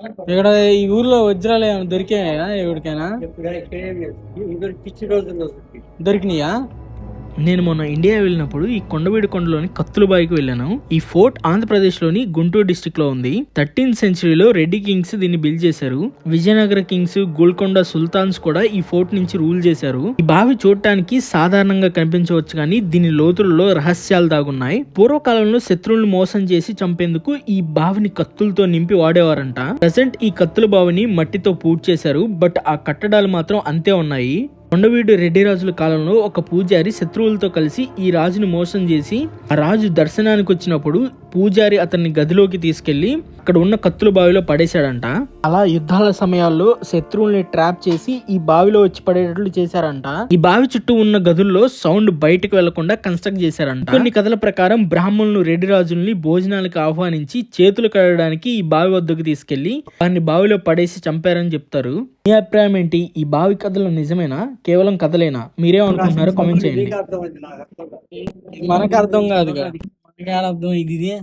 ఇక్కడ ఈ ఊర్లో వజ్రాలు ఏమైనా దొరికాయా ఎవరికైనా? దొరికినాయా? నేను మొన్న ఇండియా వెళ్ళినప్పుడు ఈ కొండవీడి కొండలోని కత్తులబాయికి వెళ్ళాను. ఈ ఫోర్ట్ ఆంధ్రప్రదేశ్లోని గుంటూరు డిస్టిక్లో ఉంది. థర్టీన్త్ సెంచరీలో రెడ్డి కింగ్స్ దీన్ని బిల్డ్ చేశారు. విజయనగర కింగ్స్ గోల్కొండ సుల్తాన్స్ కూడా ఈ ఫోర్ట్ నుంచి రూల్ చేశారు. ఈ బావి చూడటానికి సాధారణంగా కనిపించవచ్చు కానీ దీని లోతులలో రహస్యాలు దాగున్నాయి. పూర్వకాలంలో శత్రువులను మోసం చేసి చంపేందుకు ఈ బావిని కత్తులతో నింపి వాడేవారంట. ప్రజెంట్ ఈ కత్తుల బావిని మట్టితో పూర్తి చేశారు బట్ ఆ కట్టడాలు మాత్రం అంతే ఉన్నాయి. కొండవీడు రెడ్డి రాజుల కాలంలో ఒక పూజారి శత్రువులతో కలిసి ఈ రాజుని మోసం చేసి ఆ రాజు దర్శనానికి వచ్చినప్పుడు పూజారి అతన్ని గదిలోకి తీసుకెళ్ళి అక్కడ ఉన్న కత్తుల బావిలో పడేశాడంట. అలా యుద్ధాల సమయాల్లో శత్రువుల్ని ట్రాప్ చేసి ఈ బావిలో వచ్చి పడేటట్లు చేశారంట. ఈ బావి చుట్టూ ఉన్న గదుల్లో సౌండ్ బయటకు వెళ్ళకుండా కన్స్ట్రక్ట్ చేశారంట. కొన్ని కథల ప్రకారం బ్రాహ్మణులు రెడ్డి రాజుల్ని భోజనాలకు ఆహ్వానించి చేతులు కడగడానికి ఈ బావి వద్దకు తీసుకెళ్ళి వారిని బావిలో పడేసి చంపారని చెప్తారు. మీ అభిప్రాయం ఏంటి? ఈ బావి కథలు నిజమేనా? కేవలం కథలేనా? మీరేమనుకుంటున్నారో కామెంట్ చేయండి. మనకు అర్థం కాదు మనకి అర్థం ఇదే